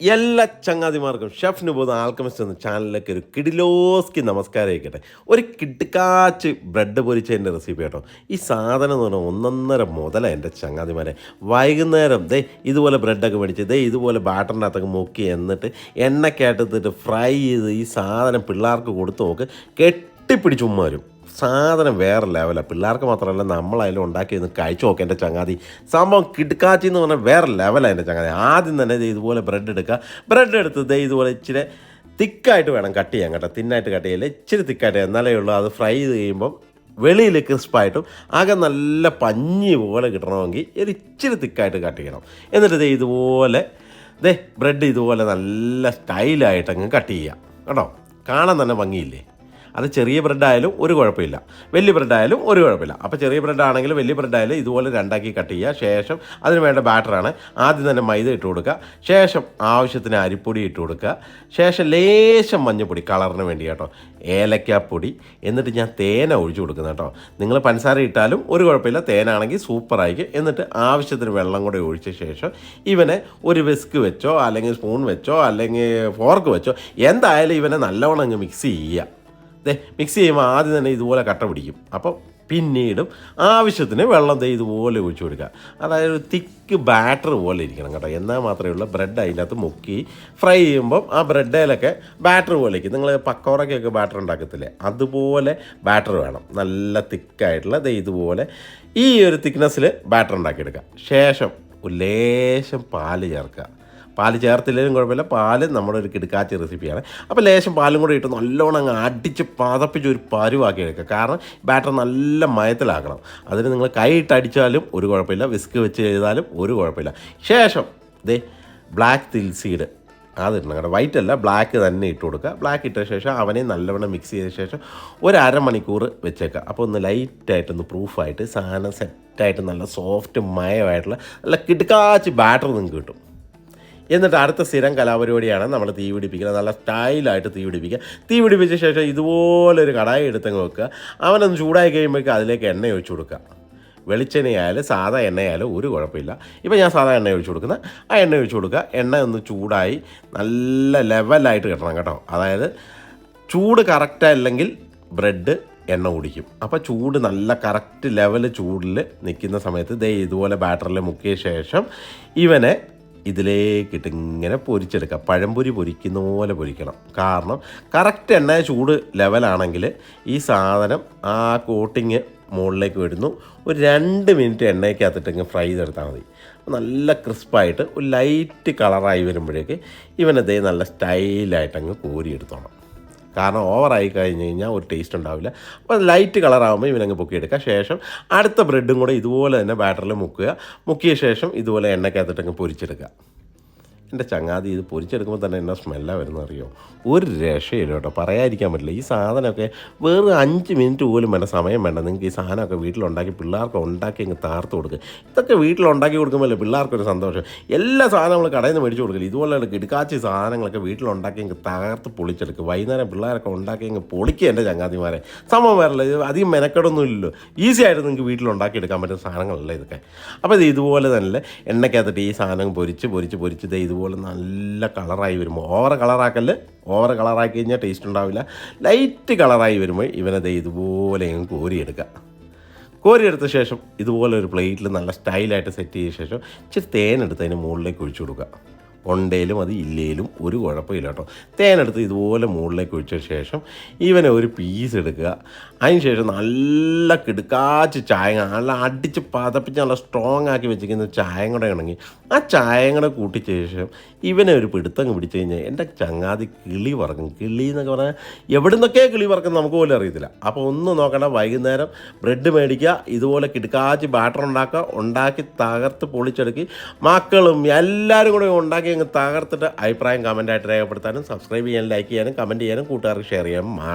എല്ലാ ചങ്ങാതിമാർക്കും ഷെഫിന് പോകുന്ന ആൽക്കമിസ്റ്റ് എന്ന ചാനലിലേക്ക് ഒരു കിഡിലോസ്കി നമസ്കാരം ആയിക്കട്ടെ. ഒരു കിടുക്കാച്ച് ബ്രെഡ് പൊരിച്ചതിന്റെ റെസിപ്പി കേട്ടോ. ഈ സാധനം എന്ന് പറഞ്ഞാൽ ഒന്നൊന്നര മുതലാണ് എന്റെ ചങ്ങാതിമാരെ. വൈകുന്നേരം ദേ ഇതുപോലെ ബ്രെഡൊക്കെ മേടിച്ച് ദേ ഇതുപോലെ ബാറ്ററിന്റെ അകത്തൊക്കെ മുക്കി എന്നിട്ട് എണ്ണ എണ്ണയ്ക്കകത്തിട്ട് ഫ്രൈ ചെയ്ത് ഈ സാധനം പിള്ളേർക്ക് കൊടുത്ത് നോക്ക് കെട്ടിപ്പിടിച്ച് ഉമ്മ വരും. സാധനം വേറെ ലെവലാണ് പിള്ളേർക്ക് മാത്രമല്ല നമ്മളതിലും ഉണ്ടാക്കി ഒന്ന് കഴിച്ചു നോക്കാം എന്റെ ചങ്ങാതി. സംഭവം കിടക്കാച്ചി എന്ന് പറഞ്ഞാൽ വേറെ ലെവലാണ് എന്റെ ചങ്ങാതി. ആദ്യം തന്നെ ഇതുപോലെ ബ്രെഡ് എടുക്കുക. ബ്രെഡ് എടുത്ത് ഇതുപോലെ ഇച്ചിരി തിക്കായിട്ട് വേണം കട്ട് ചെയ്യാൻ കേട്ടോ. തിന്നായിട്ട് കട്ട് ചെയ്യില്ല. ഇച്ചിരി തിക്കായിട്ട് എന്നാലേ ഉള്ളൂ. അത് ഫ്രൈ ചെയ്ത് കഴിയുമ്പം വെളിയിൽ ക്രിസ്പായിട്ടും ആകെ നല്ല പഞ്ഞി പോലെ കിട്ടണമെങ്കിൽ ഒരു ഇച്ചിരി തിക്കായിട്ട് കട്ട് ചെയ്യണം. എന്നിട്ട് ദേ ഇതുപോലെ ദേ ബ്രെഡ് ഇതുപോലെ നല്ല സ്റ്റൈലായിട്ട് അങ്ങ് കട്ട് ചെയ്യാം. കേട്ടോ? കാണാൻ തന്നെ ഭംഗിയില്ലേ? അത് ചെറിയ ബ്രെഡായാലും ഒരു കുഴപ്പമില്ല. വലിയ ബ്രെഡായാലും ഒരു കുഴപ്പമില്ല. അപ്പോൾ ചെറിയ ബ്രെഡാണെങ്കിലും വലിയ ബ്രെഡായാലും ഇതുപോലെ രണ്ടാക്കി കട്ട് ചെയ്യുക. ശേഷം അതിന് വേണ്ട ബാറ്ററാണ് ആദ്യം തന്നെ മൈദ ഇട്ട് കൊടുക്കുക. ശേഷം ആവശ്യത്തിന് അരിപ്പൊടി ഇട്ട് കൊടുക്കുക. ശേഷം ലേശം മഞ്ഞപ്പൊടി കളറിന് വേണ്ടി കേട്ടോ. ഏലക്കാപ്പൊടി. എന്നിട്ട് ഞാൻ തേന ഒഴിച്ചു കൊടുക്കുന്നത് കേട്ടോ. നിങ്ങൾ പഞ്ചസാര ഇട്ടാലും ഒരു കുഴപ്പമില്ല. തേനാണെങ്കിൽ സൂപ്പറായിരിക്കും എന്നിട്ട് ആവശ്യത്തിന് വെള്ളം കൂടെ ഒഴിച്ച ശേഷം ഇവനെ ഒരു വിസ്ക് വെച്ചോ അല്ലെങ്കിൽ സ്പൂൺ വെച്ചോ അല്ലെങ്കിൽ ഫോർക്ക് വെച്ചോ എന്തായാലും ഇവനെ നല്ലവണ്ണം അങ്ങ് മിക്സ് ചെയ്യുക. മിക്സ് ചെയ്യുമ്പോൾ ആദ്യം തന്നെ ഇതുപോലെ കട്ട പിടിക്കും. അപ്പോൾ പിന്നീടും ആവശ്യത്തിന് വെള്ളം തേ ഇതുപോലെ ഒഴിച്ചു കൊടുക്കുക. അതായത് ഒരു തിക്ക് ബാറ്റർ പോലെ ഇരിക്കണം കേട്ടോ. എന്നാൽ മാത്രമേ ഉള്ളൂ ബ്രെഡ് അതിനകത്ത് മുക്കി ഫ്രൈ ചെയ്യുമ്പം ആ ബ്രെഡിലൊക്കെ ബാറ്റർ പോലെ നിങ്ങൾ പക്കോറയ്ക്കൊക്കെ ബാറ്റർ ഉണ്ടാക്കത്തില്ലേ? അതുപോലെ ബാറ്റർ വേണം. നല്ല തിക്കായിട്ടുള്ള ദേ ഇതുപോലെ ഈ ഒരു തിക്നെസ്സിൽ ബാറ്റർ ഉണ്ടാക്കിയെടുക്കുക. ശേഷം ലേശം പാൽ ചേർക്കുക. പാൽ ചേർത്തില്ലെങ്കിലും കുഴപ്പമില്ല. പാൽ നമ്മുടെ ഒരു കിടുക്കാച്ച റെസിപ്പിയാണ്. അപ്പോൾ ലേശം പാലും കൂടെ ഇട്ട് നല്ലോണം അങ്ങ് അടിച്ച് പതപ്പിച്ച് ഒരു പരുവാക്കി എടുക്കുക. കാരണം ബാറ്റർ നല്ല മയത്തിലാക്കണം അതിന് നിങ്ങൾ കൈയിട്ട് അടിച്ചാലും ഒരു കുഴപ്പമില്ല. വിസ്ക് വെച്ച് ചെയ്താലും ഒരു കുഴപ്പമില്ല. ശേഷം ദേ ബ്ലാക്ക് തിൽസീഡ് അതിടണം കേട്ടോ. വൈറ്റ് അല്ല ബ്ലാക്ക് തന്നെ ഇട്ട് കൊടുക്കുക. ബ്ലാക്ക് ഇട്ട ശേഷം അവനെ നല്ലവണ്ണം മിക്സ് ചെയ്ത ശേഷം ഒരു അരമണിക്കൂർ വെച്ചേക്കുക. അപ്പോൾ ഒന്ന് ലൈറ്റായിട്ടൊന്ന് പ്രൂഫായിട്ട് സാധനം സെറ്റായിട്ട് നല്ല സോഫ്റ്റ് മയമായിട്ടുള്ള നല്ല കിടുക്കാച്ച് ബാറ്റർ നിങ്ങൾക്ക് കിട്ടും. എന്നിട്ട് അടുത്ത സ്ഥിരം കലാപരിപാടിയാണ് നമ്മൾ തീ പിടിപ്പിക്കുന്നത്. നല്ല സ്റ്റൈലായിട്ട് തീ പിടിപ്പിക്കുക. തീ പിടിപ്പിച്ച ശേഷം ഇതുപോലെ ഒരു കടായി എടുത്തങ്ങ് വെക്കുക. അവനൊന്ന് ചൂടായി കഴിയുമ്പോഴേക്കും അതിലേക്ക് എണ്ണ ഒഴിച്ചു കൊടുക്കുക. വെളിച്ചെണ്ണയായാലും സാധാ എണ്ണയായാലും ഒരു കുഴപ്പമില്ല. ഇപ്പോൾ ഞാൻ സാധാ എണ്ണ ഒഴിച്ചു കൊടുക്കുന്നത്. ആ എണ്ണ ഒഴിച്ചു കൊടുക്കുക. എണ്ണ ഒന്ന് ചൂടായി നല്ല ലെവലായിട്ട് കിട്ടണം കേട്ടോ. അതായത് ചൂട് കറക്റ്റ് അല്ലെങ്കിൽ ബ്രെഡ് എണ്ണ കുടിക്കും. അപ്പോൾ ചൂട് നല്ല കറക്റ്റ് ലെവൽ ചൂടിൽ നിൽക്കുന്ന സമയത്ത് ദേ ഇതുപോലെ ബാറ്ററിൽ മുക്കിയ ശേഷം ഇവനെ ഇതിലേക്കിട്ട് ഇങ്ങനെ പൊരിച്ചെടുക്കുക. പഴംപൊരി പൊരിക്കുന്ന പോലെ പൊരിക്കണം. കാരണം കറക്റ്റ് എണ്ണ ചൂട് ലെവലാണെങ്കിൽ ഈ സാധനം ആ കോട്ടിങ് മുകളിലേക്ക് വരുന്നു. ഒരു രണ്ട് മിനിറ്റ് എണ്ണയ്ക്കകത്തിട്ട് ഇങ്ങനെ ഫ്രൈ ചെയ്തെടുത്താൽ മതി. നല്ല ക്രിസ്പായിട്ട് ഒരു ലൈറ്റ് കളറായി വരുമ്പോഴേക്ക് ഇവനതേ നല്ല സ്റ്റൈലായിട്ട് അങ്ങ് കോരിയെടുത്തോണം. കാരണം ഓവറായി കഴിഞ്ഞ് കഴിഞ്ഞാൽ ഒരു ടേസ്റ്റ് ഉണ്ടാവില്ല. അപ്പോൾ ലൈറ്റ് കളറാകുമ്പോൾ ഇവനങ്ങ് പൊക്കിയെടുക്കുക. ശേഷം അടുത്ത ബ്രെഡും കൂടെ ഇതുപോലെ തന്നെ ബാറ്ററിൽ മുക്കുക. മുക്കിയ ശേഷം ഇതുപോലെ എണ്ണയ്ക്കകത്തിട്ടങ്ങ് പൊരിച്ചെടുക്കുക. എന്റെ ചങ്ങാതി ഇത് പൊരിച്ചെടുക്കുമ്പോൾ തന്നെ എന്നാ സ്മെല്ലാണ് വരുന്നത് അറിയോ ഒരു രക്ഷയില്ല കേട്ടോ. പറയാതിരിക്കാൻ പറ്റില്ല. ഈ സാധനമൊക്കെ വേറെ അഞ്ച് മിനിറ്റ് പോലും വേണ്ട സമയം വേണ്ട. നിങ്ങൾക്ക് ഈ സാധനമൊക്കെ വീട്ടിലുണ്ടാക്കി പിള്ളേർക്ക് ഉണ്ടാക്കി അങ്ങ് താർത്ത് കൊടുക്കുക ഇതൊക്കെ വീട്ടിലുണ്ടാക്കി കൊടുക്കുമ്പോൾ പിള്ളേർക്കൊരു സന്തോഷം. എല്ലാ സാധനങ്ങളും കടയിൽ നിന്ന് മേടിച്ച് കൊടുക്കില്ല ഇതുപോലെ കിടക്കാച്ചി സാധനങ്ങളൊക്കെ വീട്ടിലുണ്ടാക്കി അങ്ങ് താർത്ത് പൊളിച്ചെടുക്കുക വൈകുന്നേരം പിള്ളേരൊക്കെ ഉണ്ടാക്കി അങ്ങ് പൊളിക്കുക എന്റെ ചങ്ങാതിമാരെ. സമയം വരല്ല ഇത് അധികം മെനക്കെടൊന്നും ഇല്ലല്ലോ. ഈസി ആയിട്ട് നിങ്ങൾക്ക് വീട്ടിലുണ്ടാക്കി എടുക്കാൻ പറ്റുന്ന സാധനങ്ങളല്ല ഇതൊക്കെ. അപ്പോൾ ഇത് ഇതുപോലെ തന്നെ എണ്ണയ്ക്കകത്തിട്ട് ഈ സാധനം പൊരിച്ച് പൊരിച്ച് പൊരിച്ച് ദേ ഇതുപോലെ നല്ല കളറായി വരുമ്പോൾ. ഓവർ കളറാക്കൽ ഓവർ കളറാക്കി കഴിഞ്ഞാൽ ടേസ്റ്റ് ഉണ്ടാവില്ല. ലൈറ്റ് കളറായി വരുമ്പോൾ ഇവനത് ഇതുപോലെ കോരിയെടുക്കുക. കോരിയെടുത്ത ശേഷം ഇതുപോലെ ഒരു പ്ലേറ്റിൽ നല്ല സ്റ്റൈലായിട്ട് സെറ്റ് ചെയ്ത ശേഷം ഇച്ചിരി തേനെടുത്ത് അതിന് മുകളിലേക്ക് ഒഴിച്ചു കൊടുക്കുക. ഉണ്ടയിലും അത് ഇല്ലേലും ഒരു കുഴപ്പമില്ല കേട്ടോ തേനെടുത്ത് ഇതുപോലെ മുകളിലേക്ക് ഒഴിച്ച ശേഷം ഇവനെ ഒരു പീസ് എടുക്കുക. അതിന് ശേഷം നല്ല കിടുക്കാച്ച് ചായ നല്ല അടിച്ച് പതപ്പിച്ച് നല്ല സ്ട്രോങ് ആക്കി വെച്ചിരിക്കുന്ന ചായം കൂടെ ഉണങ്ങി ആ ചായം കൂടെ കൂട്ടിച്ച ശേഷം ഇവനെ ഒരു പിടുത്തങ്ങ് പിടിച്ചു കഴിഞ്ഞാൽ എന്റെ ചങ്ങാതി കിളി പറക്കും. കിളി എന്നൊക്കെ പറഞ്ഞാൽ എവിടെ നിന്നൊക്കെ കിളി പറക്കും നമുക്ക് പോലും അറിയത്തില്ല. അപ്പോൾ ഒന്നും നോക്കണ്ട വൈകുന്നേരം ബ്രെഡ് മേടിക്കുക ഇതുപോലെ കിടുക്കാച്ച് ബാറ്റർ ഉണ്ടാക്കുക ഉണ്ടാക്കി തകർത്ത് പൊളിച്ചെടുക്കി. മക്കളും എല്ലാവരും കൂടെ ഉണ്ടാക്കി അങ്ങ് തകർത്തിട്ട് അഭിപ്രായം കമന്റായിട്ട് രേഖപ്പെടുത്താനും സബ്സ്ക്രൈബ് ചെയ്യാനും ലൈക്ക് ചെയ്യാനും കമന്റ് ചെയ്യാനും കൂട്ടുകാർക്ക് ഷെയർ ചെയ്യാനും മാ